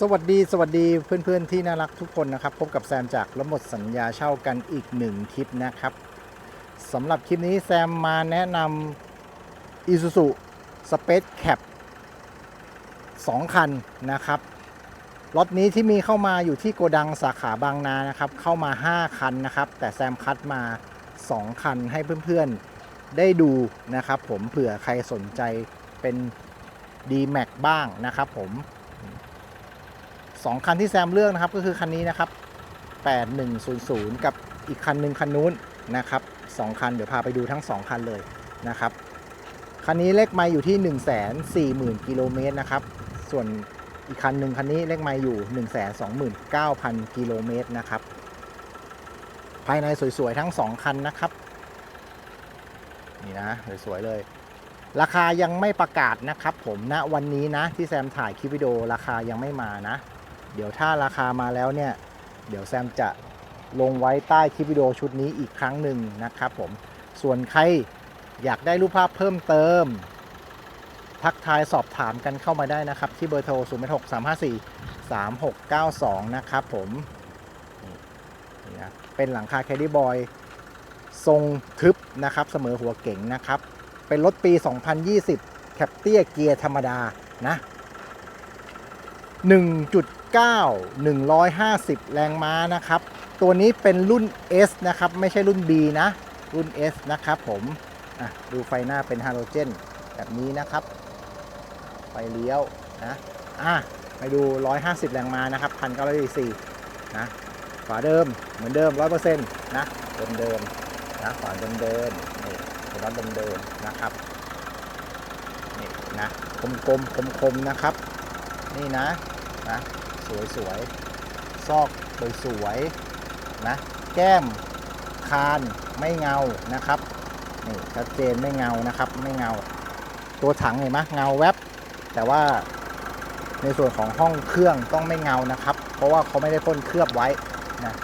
สวัสดีสวัสดีเพื่อนๆที่น่ารักทุกคนนะครับ พบกับแซมจากระหมดสัญญาเช่ากันอีกหนึ่งคลิปนะครับสำหรับคลิปนี้แซมมาแนะนำ Isuzu Space Cap 2 คันนะครับรถนี้ที่มีเข้ามาอยู่ที่โกดังสาขาบางนานะครับ เข้ามา 5 คันนะครับ แต่แซมคัดมา 2 คันให้เพื่อนๆได้ดูนะครับ ผมเผื่อใครสนใจเป็น D-Max บ้างนะครับผม สองคันที่แซมเลือกนะครับก็คือคันนี้นะครับ 8100 กับอีกคันหนึ่งคันนู้นนะครับสองคันเดี๋ยวพาไปดูทั้ง 2 คันเลยนะครับคันนี้เลขไมล์อยู่ที่ 140,000กิโลเมตรนะครับส่วนอีกคันหนึ่งคันนี้เลขไมล์อยู่ 129,000กิโลเมตรนะครับภายในสวยๆทั้ง 2 คันนะครับนี่นะสวยๆเลยราคายังไม่ประกาศนะครับผมณวันนี้นะที่แซมถ่ายคลิปวิดีโอราคายังไม่มานะ เดี๋ยวถ้าราคามาแล้วเนี่ย เดี๋ยวแซมจะลงไว้ใต้คลิปวิดีโอชุดนี้อีกครั้งหนึ่งนะครับผม ส่วนใครอยากได้รูปภาพเพิ่มเติม ทักทายสอบถามกันเข้ามาได้นะครับ ที่เบอร์โทร 0 6 3 5 4 3 6 9 2 นะครับผมนี่นะเป็นหลังคาแคดดี้บอยทรงทึบนะครับเสมอหัวเก๋งนะครับ เป็นรถปี 2020 แคปเตียเกียร์ธรรมดานะ 1.9 150 แรงม้านะครับ ตัวนี้เป็นรุ่น S นะครับ ไม่ใช่รุ่น B นะ รุ่น S นะครับผมดูไฟหน้าเป็นฮาโลเจนแบบนี้นะครับ ไฟเลี้ยวนะอะไปดู 150 แรงม้านะครับ1,944นะฝาเดิมเหมือนเดิม 100%นะเดิมๆนะฝาเดิมๆนี่เป็นรถเดิมนะครับนี่นะคมคมคมคมๆนะครับ นี่นะนะ สวยสวยๆ ซอกสวยสวยๆนะ แก้มคานไม่เงานะครับ นี่ชัดเจนไม่เงานะครับ ไม่เงา ตัวถังเห็นไหมเงาแวบ แต่ว่าในส่วนของห้องเครื่องต้องไม่เงานะครับ เพราะว่าเขาไม่ได้พ่นเคลือบไว้นะ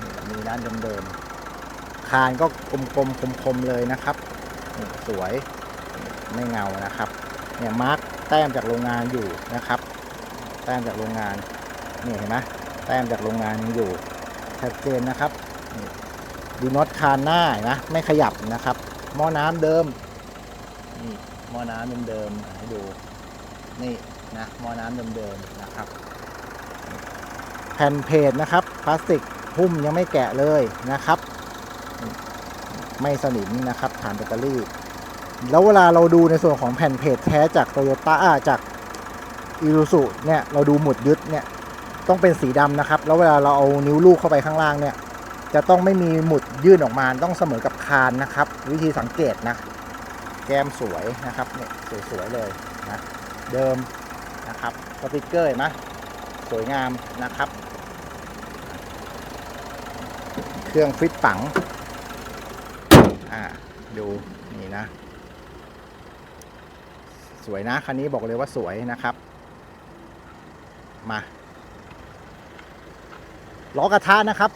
นี่แบบนี้ด้านเดิมๆ คานก็กลมๆคมๆเลยนะครับนี่สวยไม่เงานะครับ เนี่ยมาร์กแต้มจากโรงงานอยู่นะครับ แต้มจากโรงงานนี่เห็นไหมแต้มจากโรงงานยังอยู่ชัดเจนนะครับดูน็อตคานหน้านะไม่ขยับนะครับ หม้อน้ำเดิมนี่หม้อน้ำเดิมๆอะให้ดูนี่นะหม้อน้ำเดิมๆนะครับ แผ่นเพจนะครับพลาสติกหุ้มยังไม่แกะเลยนะครับ ไม่สนิมนะครับฐานแบตเตอรี่ แล้วเวลาเราดูในส่วนของแผ่นเพจแท้จากโตโยต้าจาก อีรูสุเนี่ยเราดูหมุดยึดเนี่ยต้องเป็นสีดำนะครับ แล้วเวลาเราเอานิ้วลูกเข้าไปข้างล่างเนี่ย จะต้องไม่มีหมุดยื่นออกมาต้องเสมอกับคานนะครับ วิธีสังเกตนะ แก้มสวยนะครับเนี่ยสวยๆเลยนะเดิมนะครับสติกเกอร์เห็นไหมสวยงามนะครับ เครื่องฟิตปังอ่าดูนี่นะ สวยนะคันนี้บอกเลยว่าสวยนะครับ มาล้อกระทะนะครับ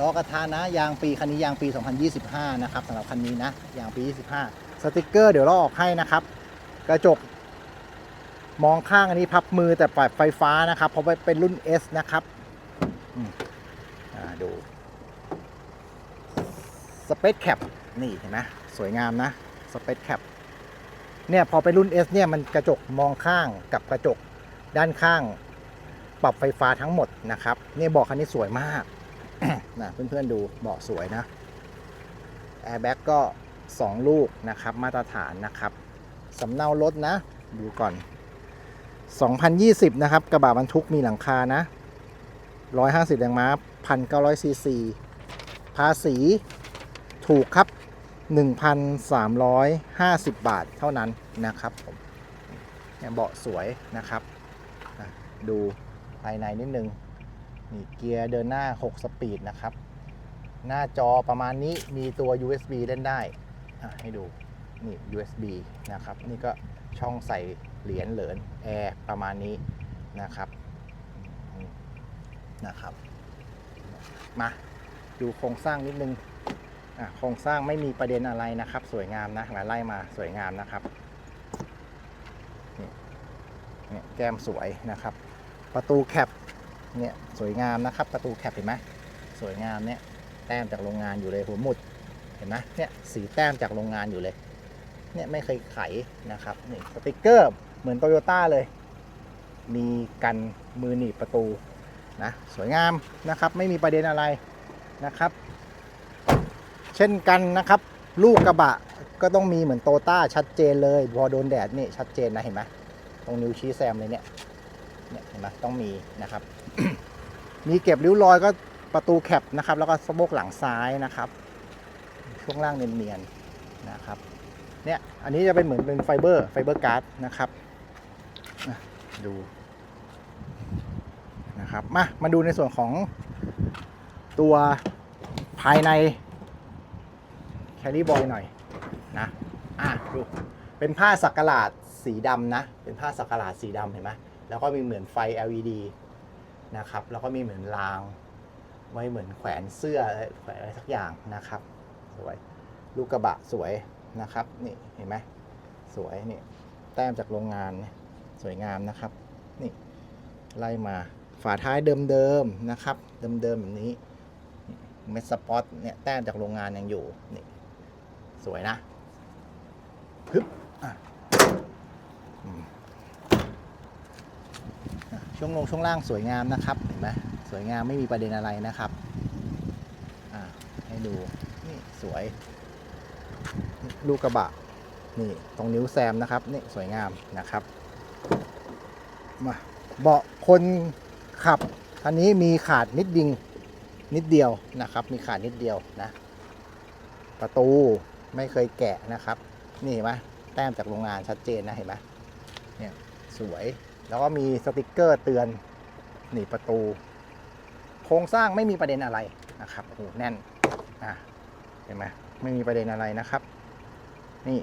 ล้อกระทะนะ ยางปีคันนี้ยางปี 2025 นะครับสำหรับคันนี้นะ ยางปี 25 สติกเกอร์เดี๋ยวเราออกให้นะครับ กระจก มองข้างอันนี้พับมือแต่ปล่อยไฟฟ้านะครับ เพราะเป็นรุ่น S นะครับดูสเปซแคปนี่เห็นไหมสวยงามนะสเปซแคปเนี่ยพอเป็นรุ่น S เนี่ยมันกระจกมองข้างกับกระจก ด้านข้างปรับไฟฟ้าทั้งหมดนะครับเนี่ยเบอกคันนี้สวยมากนะเพื่อนๆดูเบาะสวยนะแอร์แบ็กก็ 2 ลูกนะครับ มาตรฐานนะครับสำเนารถนะ ดูก่อน 2020 นะครับ กระบะบรรทุกมีหลังคานะ 150แรงม้า 1,900ซีซีภาษีถูกครับ 1,350 บาทเท่านั้นนะครับผมเนี่ยเบาะสวยนะครับ ดูภายในนิดนึงนี่เกียร์เดินหน้า 6 สปีดนะครับ หน้าจอประมาณนี้มีตัว USB เล่นได้อะให้ดูนี่ USB นะครับ นี่ก็ช่องใส่เหรียญเหริญแอร์ประมาณนี้นะครับนะครับ มาดูโครงสร้างนิดนึงอะโครงสร้างไม่มีประเด็นอะไรนะครับ สวยงามนะไล่มาสวยงามนะครับนี่แก้มสวยนะครับ ประตูแคปเนี่ยสวยงามนะครับ ประตูแคปเห็นไหมสวยงามเนี่ยแต้มจากโรงงานอยู่เลยหัวหมุดเห็นไหมเนี่ยสีแต้มจากโรงงานอยู่เลยเนี่ยไม่เคยไขนะครับนี่สติกเกอร์เหมือนโตโยต้าเลย มีกันมือหนีบประตูนะสวยงามนะครับไม่มีประเด็นอะไรนะครับ เช่นกันนะครับ ลูกกระบะก็ต้องมีเหมือนโตต้าชัดเจนเลยพอโดนแดดนี่ชัดเจนนะเห็นไหมตรงนิ้วชี้แซมเลยเนี่ย เนี่ยเห็นไหมต้องมีนะครับ มีเก็บริ้วรอยก็ประตูแคปนะครับ แล้วก็สะโพกหลังซ้ายนะครับ ช่วงล่างเนียนๆนะครับ เนี่ยอันนี้จะเป็นเหมือนเป็นไฟเบอร์ไฟเบอร์การ์ดนะครับดูนะครับมามาดูในส่วนของตัวภายในแคลรี่บอยหน่อยนะอะดูเป็นผ้าสักหลาดสีดำนะ เป็นผ้าสักหลาดสีดำเห็นไหม แล้วก็มีเหมือนไฟ LED นะครับ แล้วก็มีเหมือนราง ไว้เหมือนแขวนเสื้อแขวนอะไรสักอย่างนะครับ สวย ลูกกระบะสวยนะครับ นี่เห็นไหมสวยนี่ แต้มจากโรงงานสวยงามนะครับ นี่ไล่มา ฝาท้ายเดิมๆนะครับ เดิมๆแบบนี้ เม็ดสปอตเนี่ยแต้มจากโรงงานยังอยู่ นี่ สวยนะฮึบอะอืมอะ ช่วงลงช่วงล่างสวยงามนะครับเห็นไหมสวยงามไม่มีประเด็นอะไรนะครับให้ดูนี่สวยลูกกระบะนี่ตรงนิ้วแซมนะครับนี่สวยงามนะครับมาเบาะคนขับอันนี้มีขาดนิดดิงนิดเดียวนะครับ มีขาดนิดเดียวนะ ประตูไม่เคยแกะนะครับ นี่เห็นไหมแต้มจากโรงงานชัดเจนนะเห็นไหมเนี่ยสวย แล้วก็มีสติกเกอร์เตือนนี่ประตู โครงสร้างไม่มีประเด็นอะไรนะครับโอ้โหแน่นอะเห็นไหมไม่มีประเด็นอะไรนะครับ นี่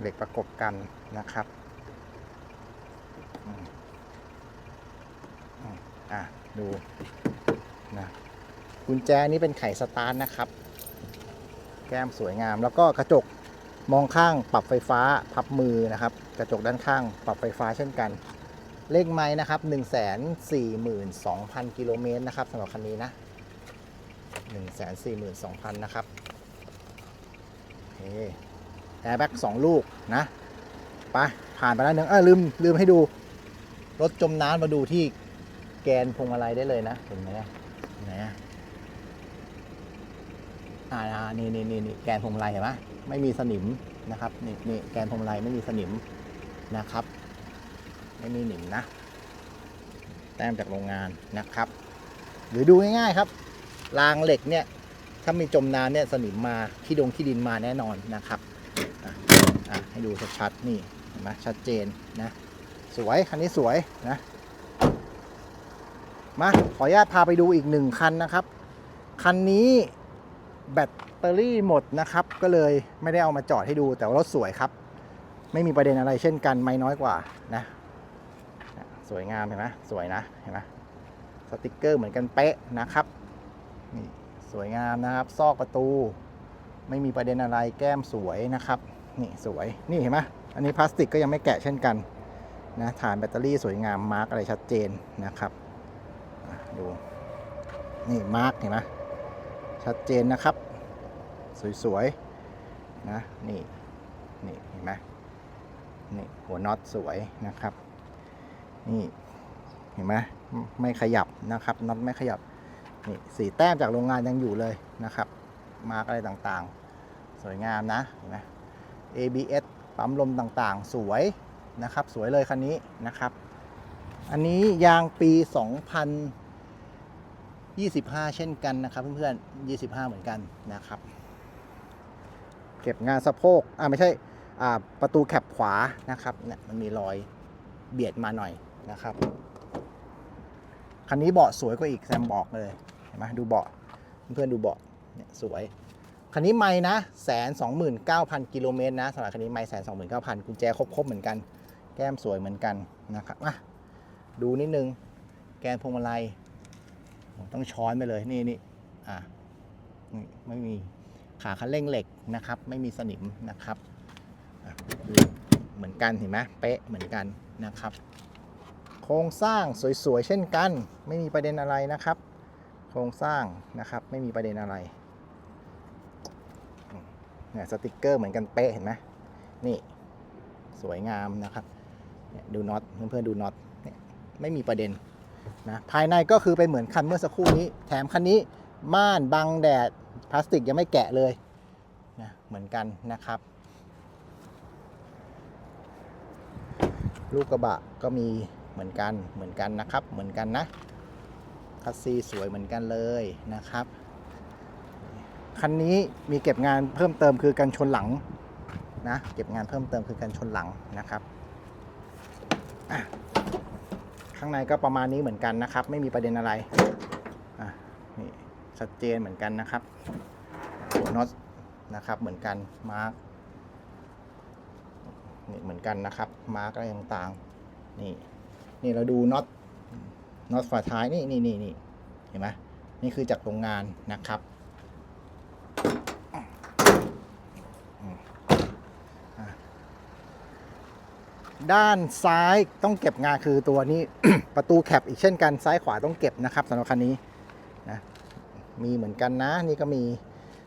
เหล็กประกบกันนะครับอะดูนะกุญแจนี้เป็นไขสตาร์ทนะครับ แก้มสวยงามแล้วก็กระจกมองข้างปรับไฟฟ้าพับมือนะครับ กระจกด้านข้างปรับไฟฟ้าเช่นกัน เลขไม้นะครับ1 4 2 0 0 0กิโลเมตรนะครับสำหรับคันนี้นะ1 4 2 0 0 0นะครับโอเคแอร์แบ็กสองลูกนะไปผ่านไปแล้วหนึ่งเออลืมลืมให้ดู รถจมน้ำมาดูที่แกนพวงมาลัยได้เลยนะเห็นไหมไหนอะอ่านี่นี่นี่นี่แกนพวงมาลัยเห็นไหมไม่มีสนิมนะครับนี่นี่แกนพวงมาลัยไม่มีสนิมนะครับ ไม่มีหนิมนะ แต้มจากโรงงานนะครับ หรือดูง่ายๆครับรางเหล็กเนี่ย ถ้ามีจมน้ำเนี่ยสนิมมาขี้ดงขี้ดินมาแน่นอนนะครับอะอะให้ดูชัดๆนี่เห็นไหมชัดเจนนะ สวยคันนี้สวยนะ มาขออนุญาตพาไปดูอีกหนึ่งคันนะครับ คันนี้แบตเตอรี่หมดนะครับ ก็เลยไม่ได้เอามาจอดให้ดูแต่ว่ารถสวยครับ ไม่มีประเด็นอะไรเช่นกันไม่น้อยกว่านะ สวยงามเห็นไหมสวยนะเห็นไหมสติกเกอร์เหมือนกันเป๊ะนะครับนี่สวยงามนะครับ ซอกประตู ไม่มีประเด็นอะไรแก้มสวยนะครับนี่สวยนี่เห็นไหมอันนี้พลาสติกก็ยังไม่แกะเช่นกันนะฐานแบตเตอรี่สวยงามมาร์กอะไรชัดเจนนะครับดูนี่มาร์กเห็นไหมชัดเจนนะครับ สวยๆนะนี่นี่เห็นไหมนี่หัวน็อตสวยนะครับ นี่เห็นไหมไม่ขยับนะครับน็อตไม่ขยับนี่สีแต้มจากโรงงานยังอยู่เลยนะครับ มาร์กอะไรต่างๆ สวยงามนะเห็นไหม ABS ปั๊มลมต่างๆ สวยนะครับ สวยเลยคันนี้นะครับ อันนี้ยางปี 2025 เช่นกันนะครับ เพื่อนๆ 25 เหมือนกันนะครับ เก็บงานสะโพก อ่าไม่ใช่ อ่า ประตูแคปขวานะครับ เนี่ยมันมีรอยเบียดมาหน่อย นะครับ คันนี้เบาะสวยกว่าอีกแซมบอกเลยเห็นไหมดูเบาะเพื่อนๆดูเบาะเนี่ยสวยคันนี้ไม่นะแสนสองหมื่นเก้าพันกิโลเมตรนะสำหรับคันนี้ไม่แสนสองหมื่นเก้าพันกุญแจครบๆเหมือนกัน แก้มสวยเหมือนกันนะครับอะดูนิดนึง แกนพวงมาลัยต้องช้อนไปเลยนี่นี่อะนี่ไม่มีขาคันเร่งเหล็กนะครับ ไม่มีสนิมนะครับเหมือนกันเห็นไหมเป๊ะเหมือนกันนะครับ คโครงสร้างสวยๆเช่นกัน ไม่มีประเด็นอะไรนะครับ โครงสร้างนะครับไม่มีประเด็นอะไรเนี่ยสติกเกอร์เหมือนกันเป๊ะเห็นไหมนี่สวยงามนะครับดูน็อตเพื่อนๆดูน็อตเนี่ยไม่มีประเด็นนะภายในก็คือเป็นเหมือนคันเมื่อสักครู่นี้ แถมคันนี้ม่านบังแดดพลาสติกยังไม่แกะเลยนะเหมือนกันนะครับ ลูกกระบะก็มี เหมือนกันเหมือนกันนะครับ เหมือนกันนะคัสซีสวยเหมือนกันเลยนะครับ คันนี้มีเก็บงานเพิ่มเติมคือกันชนหลังนะเก็บงานเพิ่มเติมคือกันชนหลังนะครับข้างในก็ประมาณนี้เหมือนกันนะครับ ไม่มีประเด็นอะไรนี่ชัดเจนเหมือนกันนะครับหัวน็อตนะครับเหมือนกันมาร์กนี่เหมือนกันนะครับมาร์กอะไรต่างๆนี่ นี่เราดูน็อตน็อตฝาท้ายนี่นี่นี่นี่เห็นไหมนี่คือจากโรงงานนะครับด้านซ้ายต้องเก็บงานคือตัวนี้ ประตูแคปอีกเช่นกันซ้ายขวาต้องเก็บนะครับสำหรับคันนี้นะมีเหมือนกันนะนี่ก็มี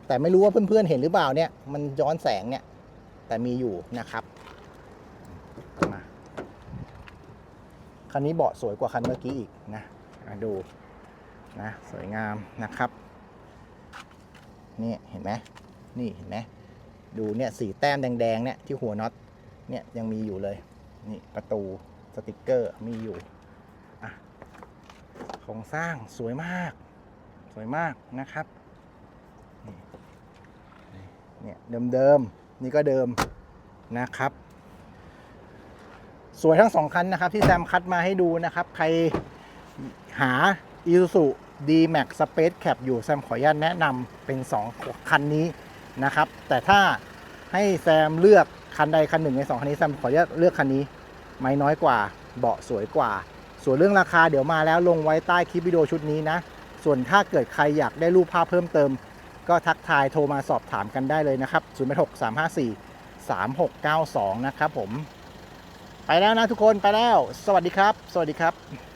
แต่ไม่รู้ว่าเพื่อนๆเห็นหรือเปล่าเนี่ยมันย้อนแสงเนี่ยแต่มีอยู่นะครับ มา คันนี้เบาะสวยกว่าคันเมื่อกี้อีกนะอะดูนะสวยงามนะครับนี่เห็นไหมนี่เห็นไหมดูเนี่ยสีแต้มแดงๆเนี่ยที่หัวน็อตเนี่ยยังมีอยู่เลยนี่ประตูสติกเกอร์มีอยู่อะโครงสร้างสวยมาก สวยมากนะครับนี่เนี่ยเดิมๆนี่ก็เดิมนะครับ สวยทั้งสองคันนะครับ ที่แซมคัดมาให้ดูนะครับ ใครหา Isuzu D-Max Space Cap อยู่แซมขออนุญาตแนะนำเป็น 2 คันนี้นะครับ แต่ถ้าให้แซมเลือกคันใดคันหนึ่งใน 2 คันนี้แซมขออนุญาตเลือกคันนี้ ไม่น้อยกว่าเบาะสวยกว่า ส่วนเรื่องราคาเดี๋ยวมาแล้วลงไว้ใต้คลิปวิดีโอชุดนี้นะ ส่วนถ้าเกิดใครอยากได้รูปภาพเพิ่มเติม ก็ทักทายโทรมาสอบถามกันได้เลยนะครับ 0 6 3 5 4 3 6 9 2 นะครับผม ไปแล้วนะทุกคนไปแล้ว สวัสดีครับ สวัสดีครับ